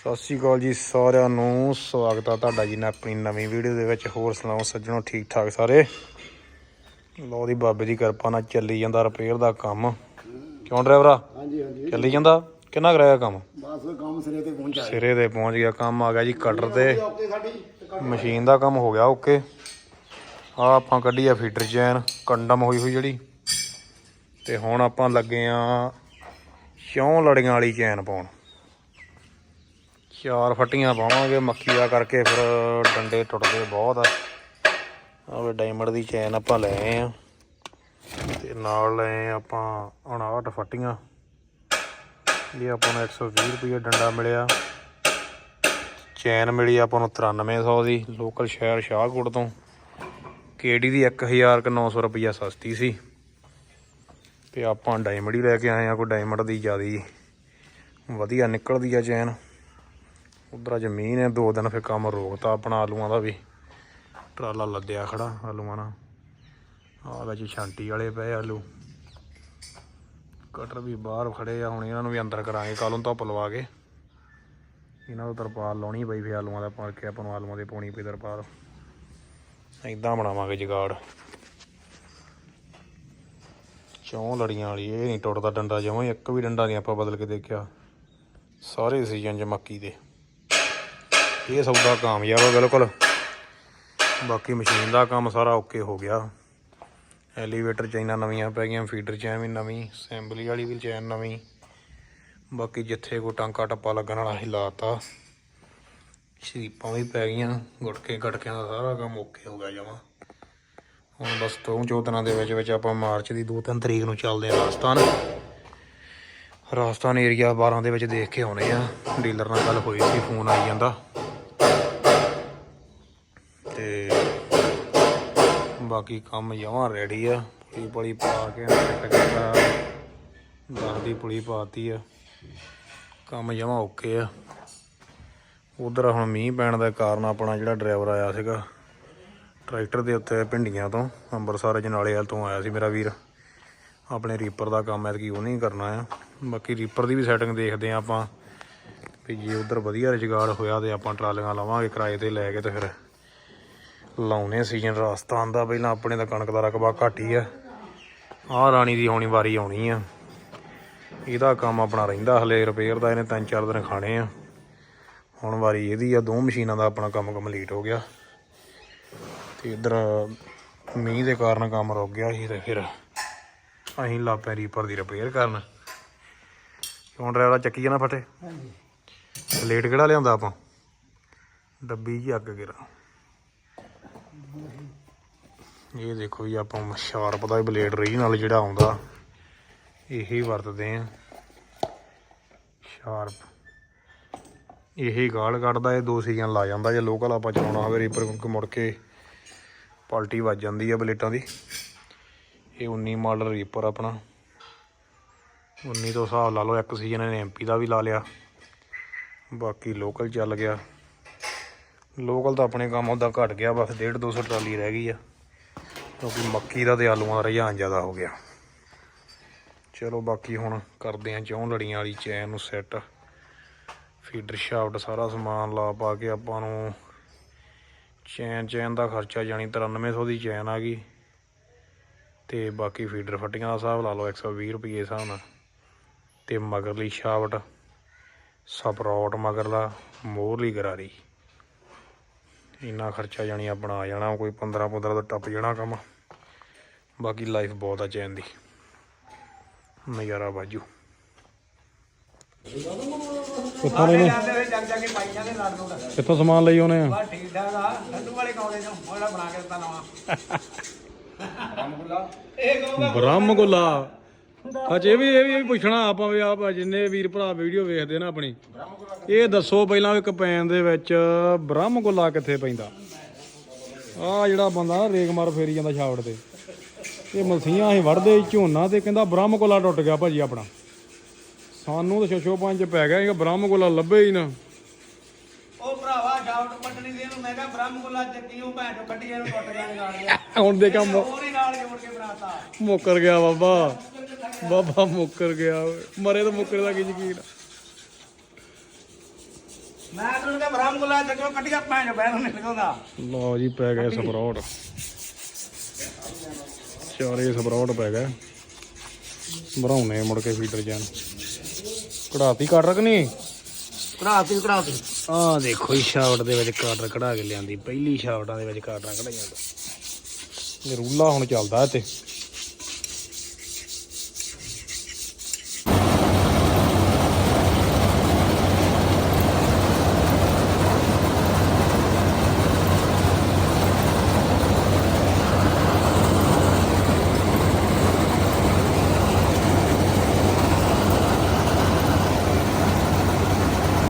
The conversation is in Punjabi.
ਸਤਿ ਸ਼੍ਰੀ ਅਕਾਲ ਜੀ ਸਾਰਿਆਂ ਨੂੰ। ਸਵਾਗਤ ਆ ਤੁਹਾਡਾ ਜੀ ਨੇ ਆਪਣੀ ਨਵੀਂ ਵੀਡੀਓ ਦੇ ਵਿੱਚ। ਹੋਰ ਸੁਣਾਓ ਸੱਜਣੋ ਠੀਕ ਠਾਕ ਸਾਰੇ? ਲੋ ਦੀ ਬਾਬੇ ਦੀ ਕਿਰਪਾ ਨਾਲ ਚੱਲੀ ਜਾਂਦਾ ਰਿਪੇਅਰ ਦਾ ਕੰਮ। ਕਿਉਂ ਡਰਾਈਵਰਾ? ਹਾਂਜੀ ਹਾਂਜੀ। ਚੱਲੀ ਜਾਂਦਾ? ਕਿੰਨਾ ਕਰਾਇਆ ਕੰਮ? ਬਸ ਕੰਮ ਸਿਰੇ ਤੇ ਪਹੁੰਚਾ ਸਿਰੇ ਤੇ ਪਹੁੰਚ ਗਿਆ ਕੰਮ ਆ ਗਿਆ ਜੀ ਕਟਰ ਤੇ। ਮਸ਼ੀਨ ਦਾ ਕੰਮ ਹੋ ਗਿਆ ਓਕੇ। ਆ ਆਪਾਂ ਕੱਢੀ ਆ ਫੀਡਰ ਚੈਨ ਕੰਡਮ ਹੋਈ ਹੋਈ ਜਿਹੜੀ। ਤੇ ਹੁਣ ਆਪਾਂ ਲੱਗੇ ਆ ਚੌਂ ਲੜੀਆਂ ਵਾਲੀ ਚੈਨ ਪਾਉਣ। ਚਾਰ ਫੱਟੀਆਂ ਪਾਵਾਂਗੇ ਮੱਕੀ ਦਾ ਕਰਕੇ ਫਿਰ ਡੰਡੇ ਟੁੱਟਦੇ ਬਹੁਤ ਆ। ਆਵੇ ਡਾਇਮੰਡ ਦੀ ਚੈਨ ਆਪਾਂ ਲੈ ਆਏ ਆ। ਤੇ ਨਾਲ ਲਏ ਆਪਾਂ 59 ਫੱਟੀਆਂ। ਇਹ ਆਪਾਂ ਨੂੰ 120 ਰੁਪਏ ਡੰਡਾ ਮਿਲਿਆ। ਚੈਨ ਮਿਲੀ ਆਪਾਂ ਨੂੰ 9300 ਦੀ ਲੋਕਲ ਸ਼ਹਿਰ ਸ਼ਾਹਕੋਟ ਤੋਂ। ਕੇਡੀ ਦੀ 1900 ਰੁਪਈਆ ਸਸਤੀ ਸੀ। ਤੇ ਆਪਾਂ ਡਾਇਮੰਡ ਹੀ ਲੈ ਕੇ ਆਏ ਆ, ਕੋਈ ਡਾਇਮੰਡ ਦੀ ਜਿਆਦੀ ਵਧੀਆ ਨਿਕਲਦੀ ਆ ਚੈਨ ਉਧਰ ਮੀਂਹ ਨੇ, ਦੋ ਦਿਨ ਫਿਰ ਕੰਮ ਰੋਕਤਾ ਆਪਣਾ ਆਲੂਆਂ ਦਾ ਵੀ। ਟਰਾਲਾ ਲੱਦਿਆ ਖੜਾ ਆਲੂਆਂ ਨਾਲ। ਆ ਵਿੱਚ ਛਾਂਟੀ ਵਾਲੇ ਪਏ ਆਲੂ। ਕਟਰ ਵੀ ਬਾਹਰ ਖੜੇ ਆ, ਹੁਣ ਇਹਨਾਂ ਨੂੰ ਵੀ ਅੰਦਰ ਕਰਾਂਗੇ ਕੱਲ ਨੂੰ ਧੁੱਪ ਲਵਾ ਕੇ। ਇਹਨਾਂ ਨੂੰ ਤਰਪਾਲ ਲਾਉਣੀ ਪਈ ਫਿਰ ਆਲੂਆਂ ਦਾ, ਪਾ ਕੇ ਆਪਾਂ ਨੂੰ ਆਲੂਆਂ ਦੇ ਪਾਉਣੀ ਪਈ ਤਰਪਾਲ। ਇਦਾਂ ਬਣਾਵਾਂਗੇ ਜਗਾੜ। ਚੌਂ ਲੜੀਆਂ ਵਾਲੀ, ਇਹ ਨਹੀਂ ਟੁੱਟਦਾ ਡੰਡਾ ਜਮਾਂ ਇੱਕ ਵੀ ਡੰਡਾ ਨਹੀਂ ਆਪਾਂ ਬਦਲ ਕੇ ਦੇਖਿਆ। ਸਾਰੇ ਸੀਜ਼ਨ ਚ ਮੱਕੀ ਦੇ। ਇਹ ਸੌਦਾ ਕਾਮਯਾਬ ਹੈ ਬਿਲਕੁਲ। ਬਾਕੀ ਮਸ਼ੀਨ ਦਾ ਕੰਮ ਸਾਰਾ ਓਕੇ ਹੋ ਗਿਆ। ਐਲੀਵੇਟਰ ਚਾਈਨਾ ਨਵੀਆਂ ਪੈ ਗਈਆਂ, ਫੀਡਰ ਚੈਨ ਵੀ ਨਵੀਂ, ਅਸੈਂਬਲੀ ਵਾਲੀ ਵੀ ਚੈਨ ਨਵੀਂ। ਬਾਕੀ ਜਿੱਥੇ ਕੋ ਟਾਂਕਾ ਟੱਪਾ ਲੱਗਣ ਵਾਲਾ ਸੀ ਲਾਤਾ। ਸ਼ਰੀਪਾਂ ਵੀ ਪੈ ਗਈਆਂ, ਗੁਟਕੇ ਗਟਕਿਆਂ ਦਾ ਸਾਰਾ ਕੰਮ ਓਕੇ ਹੋ ਗਿਆ ਜਮਾ। ਹੁਣ ਬਸ ਤੋਂ ਚੋ ਦਿਨਾਂ ਦੇ ਵਿੱਚ ਵਿੱਚ ਆਪਾਂ ਮਾਰਚ ਦੀ 2-3 ਤਰੀਕ ਨੂੰ ਚੱਲਦੇ ਆ ਰਾਜਸਥਾਨ। ਰਾਜਸਥਾਨ ਏਰੀਆ 12 ਦੇ ਵਿੱਚ ਦੇਖ ਕੇ ਆਉਣੇ ਆ। ਡੀਲਰ ਨਾਲ ਗੱਲ ਹੋਈ ਸੀ, ਫੋਨ ਆਈ ਜਾਂਦਾ। ਤੇ ਬਾਕੀ ਕੰਮ ਜਮਾਂ ਰੈਡੀ ਆ। ਪੁਲੀ ਪੁਲੀ ਪਾ ਕੇ ਫਿੱਟ ਕਰਤਾ ਪੁਲੀ ਪਾਤੀ ਆ। ਕੰਮ ਜਮਾਂ ਓਕੇ ਆ। ਉਧਰ ਹੁਣ ਮੀਂਹ ਪੈਣ ਦਾ ਕਾਰਨ ਆਪਣਾ ਜਿਹੜਾ ਡਰਾਈਵਰ ਆਇਆ ਸੀਗਾ, ਟਰੈਕਟਰ ਦੇ ਉੱਤੇ ਪਿੰਡੀਆਂ ਤੋਂ ਅੰਮ੍ਰਿਤਸਰ ਜਨਾਲੇ ਵਾਲ ਤੋਂ ਆਇਆ ਸੀ ਮੇਰਾ ਵੀਰ। ਆਪਣੇ ਰੀਪਰ ਦਾ ਕੰਮ ਐਤਕੀ ਉਹ ਨਹੀਂ ਕਰਨਾ ਆ। ਬਾਕੀ ਰੀਪਰ ਦੀ ਵੀ ਸੈਟਿੰਗ ਦੇਖਦੇ ਆ ਆਪਾਂ, ਵੀ ਜੇ ਉਧਰ ਵਧੀਆ ਰੁਜ਼ਗਾਰ ਹੋਇਆ ਤੇ ਆਪਾਂ ਟਰਾਲੀਆਂ ਲਵਾਂਗੇ ਕਿਰਾਏ ਤੇ ਲੈ ਕੇ ਤੇ ਫਿਰ ਲਾਉਨੇ ਸੀਜ਼ਨ ਰਾਜਸਥਾਨ ਦਾ ਪਹਿਲਾਂ ਆਪਣੇ ਦਾ ਕਣਕ ਦਾ ਰਕਬਾ ਘੱਟ ਹੀ ਆ। ਆਹ ਰਾਣੀ ਦੀ ਹੋਣੀ ਵਾਰੀ ਆਉਣੀ ਆ। ਇਹਦਾ ਕੰਮ ਆਪਣਾ ਰਹਿੰਦਾ ਹਲੇ ਰਿਪੇਅਰ ਦਾ ਇਹਨੇ ਤਿੰਨ ਚਾਰ ਦਿਨ ਖਾਣੇ ਆ। ਹੁਣ ਵਾਰੀ ਇਹਦੀ ਆ ਦੋ ਮਸ਼ੀਨਾਂ ਦਾ ਆਪਣਾ ਕੰਮ ਕੰਪਲੀਟ ਹੋ ਗਿਆ। ਤੇ ਇਧਰ ਮੀਂਹ ਦੇ ਕਾਰਨ ਕੰਮ ਰੁਕ ਗਿਆ ਸੀ ਤੇ ਫਿਰ ਅਸੀਂ ਲਾਪੇ ਰੀਪਰ ਦੀ ਰਿਪੇਅਰ ਕਰਨ। ਹੁਣ ਡਰਾਈਵਰ ਚੱਕੀ ਜਾਣਾ ਫਟੇ? ਹਾਂਜੀ। ਲੇਟ ਕਿਹੜਾ ਲਿਆਉਂਦਾ ਆਪਾਂ? ਡੱਬੀ ਜੀ ਅੱਗ ਗਿਰਾ। ਇਹ ਦੇਖੋ ਜੀ, ਆਪਾਂ ਸ਼ਾਰਪ ਦਾ ਬਲੇਡ ਰਹੀ, ਨਾਲ ਜਿਹੜਾ ਆਉਂਦਾ, ਇਹੀ ਵਰਤਦੇ ਆ ਸ਼ਾਰਪ। ਇਹੀ ਗਾਲ ਕੱਢਦਾ, ਇਹ ਦੋ ਸੀਜ਼ਨ ਲਾ ਜਾਂਦਾ, ਜੇ ਲੋਕਲ ਆਪਾਂ ਚਲਾਉਣਾ ਹੋਵੇ ਰੀਪਰ ਕਿਉਂਕਿ ਮੁੜ ਕੇ ਪਲਟੀ ਵੱਜ ਜਾਂਦੀ ਆ ਬਲੇਟਾਂ ਦੀ। ਇਹ 19 ਮਾਡਲ ਰੀਪਰ ਆਪਣਾ। 19 ਤੋਂ ਹਿਸਾਬ ਲਾ ਲਓ, ਇੱਕ ਸੀਜ਼ਨ ਇਹਨੇ ਐਮਪੀ ਦਾ ਵੀ ਲਾ ਲਿਆ। ਬਾਕੀ ਲੋਕਲ ਚੱਲ ਗਿਆ। ਲੋਕਲ ਤਾਂ ਆਪਣੇ ਕੰਮ ਉਹਦਾ ਘਟ ਗਿਆ, ਬਸ 1.5 200 ਟਰਾਲੀ ਰਹਿ ਗਈ ਆ। ਕਿਉਂਕਿ ਮੱਕੀ ਦਾ ਤੇ ਆਲੂਆਂ ਦਾ ਰੁਝਾਨ ਜ਼ਿਆਦਾ ਹੋ ਗਿਆ। ਚਲੋ ਬਾਕੀ ਹੁਣ ਕਰਦੇ ਆਂ ਚੌਂ ਲੜੀਆਂ ਵਾਲੀ ਚੈਨ ਨੂੰ ਸੈੱਟ ਫੀਡਰ ਸ਼ਾਫਟ ਸਾਰਾ ਸਮਾਨ ਲਾ ਪਾ ਕੇ ਆਪਾਂ ਨੂੰ ਚੈਨ ਚੈਨ ਦਾ ਖਰਚਾ ਜਾਣੀ 9300 ਦੀ ਚੈਨ ਆ ਗਈ। ਤੇ ਬਾਕੀ ਫੀਡਰ ਫੱਟੀਆਂ ਦਾ ਹਿਸਾਬ ਲਾ ਲਓ 120 ਰੁਪਏ ਹਿਸਾਬ ਨਾਲ। ਤੇ ਮਗਰਲੀ ਸ਼ਾਫਟ, ਸਪਰੋਟ ਮਗਰਲਾ, ਮੋਹਰਲੀ ਗਰਾਰੀ। ਇੰਨਾ ਖਰਚਾ ਜਾਣੀ ਆਪਣਾ ਆ ਜਾਣਾ ਕੋਈ 15 15 ਦਾ ਟੱਪ ਜਾਣਾ ਕੰਮ। ਬਾਕੀ ਲਾਈਫ ਬਹੁਤ ਆ ਚੈਨ ਦੀ। ਨਜ਼ਾਰਾ ਬਾਜੂ ਕਿੱਥੋਂ ਸਮਾਨ ਲਈ ਆਉਨੇ ਆ? ਠੀਕ ਠਾਕ ਆ ਲੱਡੂ ਵਾਲੇ ਕੌਣੇ ਤੋਂ ਮੋੜਾ ਬਣਾ ਕੇ ਦਿੱਤਾ ਨਵਾਂ। ਇਹ ਕਹੂਗਾ ਬ੍ਰਹਮ ਗੁਲਾ ਅੱਜ ਇਹ ਵੀ ਇਹ ਵੀ ਇਹ ਵੀ ਪੁੱਛਣਾ ਆਪਾਂ ਵੀ ਆਪ ਜਿੰਨੇ ਵੀਰ ਭਰਾ ਵੀਡੀਓ ਵੇਖਦੇ ਨਾ ਆਪਣੀ। ਇਹ ਦੱਸੋ ਪਹਿਲਾਂ ਵੀ ਕਪੈਨ ਦੇ ਵਿੱਚ ਬ੍ਰਹਮ ਗੁਲਾ ਕਿੱਥੇ ਪੈਂਦਾ? ਆ ਜਿਹੜਾ ਬੰਦਾ ਰੇਗ ਮਾਰ ਫੇਰੀ ਜਾਂਦਾ ਛਾਵੜ ਤੇ। ਇਹ ਮਲਸੀਆਂ ਅਸੀਂ ਵੜਦੇ ਝੋਨਾ ਤੇ ਕਹਿੰਦਾ ਬ੍ਰਹਮ ਗੁਲਾ ਟੁੱਟ ਗਿਆ ਭਾਜੀ ਆਪਣਾ। ਸਾਨੂੰ ਤਾਂ ਛੋਛੋ ਪੰਜ ਪੈ ਗਿਆ ਇਹ ਬ੍ਰਹਮ ਗੁਲਾ ਲੱਭੇ ਹੀ ਨਾ। ਉਹ ਭਰਾਵਾ ਸ਼ਾਫਟ ਪੱਟਣੀ ਦੇ ਇਹਨੂੰ ਮੈਂ ਕਿਹਾ ਬ੍ਰਹਮ ਗੁੱਲਾ ਚੱਕੀ ਉਹ ਭੈਣ ਚੋ ਕੱਢੀ ਇਹਨੂੰ ਟੁੱਟ ਗਿਆ ਗਿਆ ਹੁਣ ਦੇ ਕੰਮ ਉਹ ਨਹੀਂ ਨਾਲ ਜੋੜ ਕੇ ਬਣਾਤਾ। ਮੁੱਕਰ ਗਿਆ ਬਾਬਾ। ਬਾਬਾ ਮੁੱਕਰ ਗਿਆ ਓਏ। ਮਰੇ ਤਾਂ ਮੁੱਕਰ ਦਾ ਕੀ ਯਕੀਨ ਮੈਂ ਤੈਨੂੰ ਕਿਹਾ ਬ੍ਰਹਮ ਗੁਲਾ ਚੱਕਿਓ ਕੱਟੀਆਂ ਭੈਣ ਚੋ ਬੈਨ ਨਿਕਲਦਾ। ਲਓ ਜੀ ਪੈ ਗਏ ਸਪਰੋਟ। ਚਾਰੇ ਸਪਰੋਟ ਪੈ ਗਏ। ਮੁੜ ਕੇ ਫੀਡਰ ਜਾਨ ਕਢਾਤੀ ਕੱਟ ਰਕ ਨਹੀਂ? ਕਢਾਤੀ ਕਢਾਤੀ। ਆਹ ਦੇਖੋ ਸ਼ਾਫਟ ਦੇ ਵਿੱਚ ਕਾਟਰ ਕਢਾ ਕੇ ਲਿਆਂਦੀ। ਪਹਿਲੀ ਸ਼ਾਫਟਾਂ ਦੇ ਵਿੱਚ ਕਾਟਰਾਂ ਕਢਾਈਆਂ ਇਹ ਰੂਲਾ ਹੁਣ ਚੱਲਦਾ ਤੇ